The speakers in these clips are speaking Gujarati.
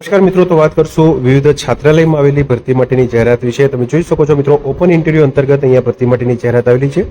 નમસ્કાર મિત્રો, તો વાત કરશું વિવિધ છાત્રાલયમાં આવેલી ભરતી માટેની જાહેરાત વિશે. તમે જોઈ શકો છો મિત્રો, ઓપન ઇન્ટરવ્યુ અંતર્ગત અહીંયા ભરતી માટેની જાહેરાત આવેલી છે.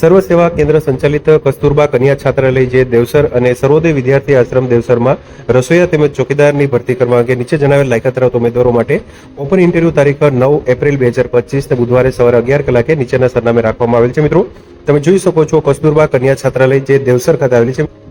સર્વ સેવા કેન્દ્ર સંચાલિત કસ્તુરબા કન્યા છાત્રાલય જે દેવસર અને સર્વોદય વિદ્યાર્થી આશ્રમ દેવસરમાં રસોઈયા તેમજ ચોકીદારની ભરતી કરવા અંગે નીચે જણાવેલ લાયકાત ધરાવતા ઉમેદવારો માટે ઓપન ઇન્ટરવ્યુ તારીખ નવ એપ્રિલ બે હજાર પચીસને બુધવારે સવારે અગિયાર કલાકે નીચેના સરનામે રાખવામાં આવેલ છે મિત્રો. તમે જોઈ શકો છો કસ્તુરબા કન્યા છાત્રાલય જે દેવસર ખાતે આવેલી છે.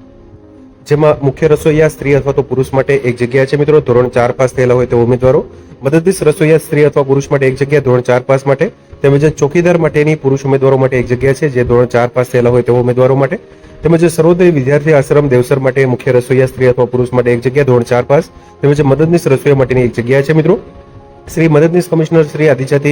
જેમાં મુખ્ય રસોઈયા સ્ત્રી અથવા તો પુરુષ માટે એક જગ્યા છે મિત્રો. ધોરણ ચાર પાસ થયેલા હોય તેવા ઉમેદવારો. મદદનીશ રસોઈયા સ્ત્રી અથવા પુરુષ માટે એક જગ્યા ધોરણ ચાર પાસ માટે. તેમજ ચોકીદાર માટેની પુરુષ ઉમેદવારો માટે એક જગ્યા છે જે ધોરણ ચાર પાસ થયેલા હોય તેવા ઉમેદવારો માટે. તેમજ સર્વોદય વિદ્યાર્થી આશ્રમ દેવસર માટે મુખ્ય રસોઈયા સ્ત્રી અથવા પુરુષ માટે એક જગ્યા ધોરણ ચાર પાસ. તેમજ મદદનીશ રસોઈયા માટેની એક જગ્યા છે મિત્રો. શ્રી મદદનીશ કમિશનર શ્રી આદિજાતિ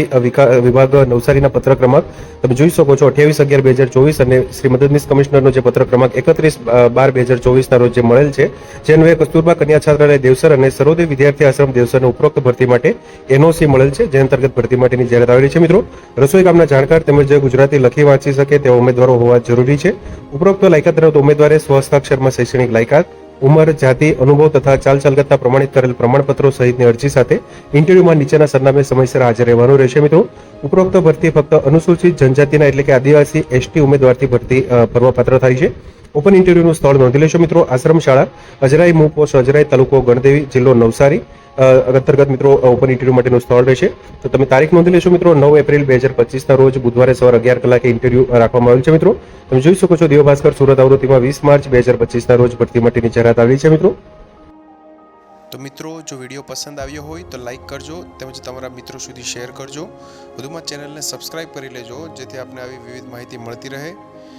વિભાગ નવસારીના પત્ર ક્રમાંક. તમે જોઈ શકો છો અઠ્યાવીસ અગિયાર બે હજાર ચોવીસ અને શ્રી મદદનીશ કમિશનરનો જે પત્ર ક્રમાંક એકત્રીસ બાર બે હજાર ચોવીસના રોજ જે મળેલ છે જે અન્વયે કસ્તુરબા કન્યા છાત્રાલય દેવસર અને સર્વોદય વિદ્યાર્થી આશ્રમ દેવસરને ઉપરોક્ત ભરતી માટે એનઓસી મળેલ છે, જે અંતર્ગત ભરતી માટેની જાહેરાત આવેલી છે. મિત્રો, રસોઈ કામના જાણકાર તેમજ ગુજરાતી લખી વાંચી શકે તેવા ઉમેદવારો હોવા જરૂરી છે. ઉપરોક્ત લાયકાત ધરાવતા ઉમેદવારે સ્વહસ્તાક્ષરમાં શૈક્ષણિક લાયકાત ઉંમર, જાતિ, અનુભવ તથા ચાલ ચાલકતના પ્રમાણિત કરેલ પ્રમાણપત્રો સહિતની અરજી સાથે ઇન્ટરવ્યુમાં નીચેના સરનામે સમયસર હાજર રહેવાનું રહેશે મિત્રો. ઉપરોક્ત ભરતી ફક્ત અનુસૂચિત જનજાતિના એટલે કે આદિવાસી, એસટી ઉમેદવારથી ભરતી ભરવા થાય છે. ઓપન ઇન્ટરવ્યુનું સ્થળ નોંધી લેશો મિત્રો. આશ્રમ શાળા, અજરાઈ મૂ પોસ્ટ અજરાઈ તાલુકો ગણદેવી જિલ્લો નવસારી. અંતર્ગત મિત્રો ઓપન ઇન્ટરવ્યુ માટેનું સ્થળ રહેશે. તો તમે તારીખ નોંધી લેશો મિત્રો. નવ એપ્રિલ બે હજાર પચીસના રોજ બુધવારે સવારે અગિયાર કલાકે ઇન્ટરવ્યુ રાખવામાં આવેલ છે મિત્રો. તમે જોઈ શકો છો દેવ ભાસ્કર સુરત આવૃત્તિમાં વીસ માર્ચ બે હજાર પચીસના રોજ ભરતી માટેની જાહેરાત આવી છે મિત્રો. તો મિત્રો, જો વીડિયો પસંદ આવ્યો હોય તો લાઇક કરજો, તેમજ તમારા મિત્રો સુધી શેર કરજો. વધુમાં ચેનલને સબસ્ક્રાઇબ કરી લેજો, જેથી આપને આવી વિવિધ માહિતી મળતી રહે.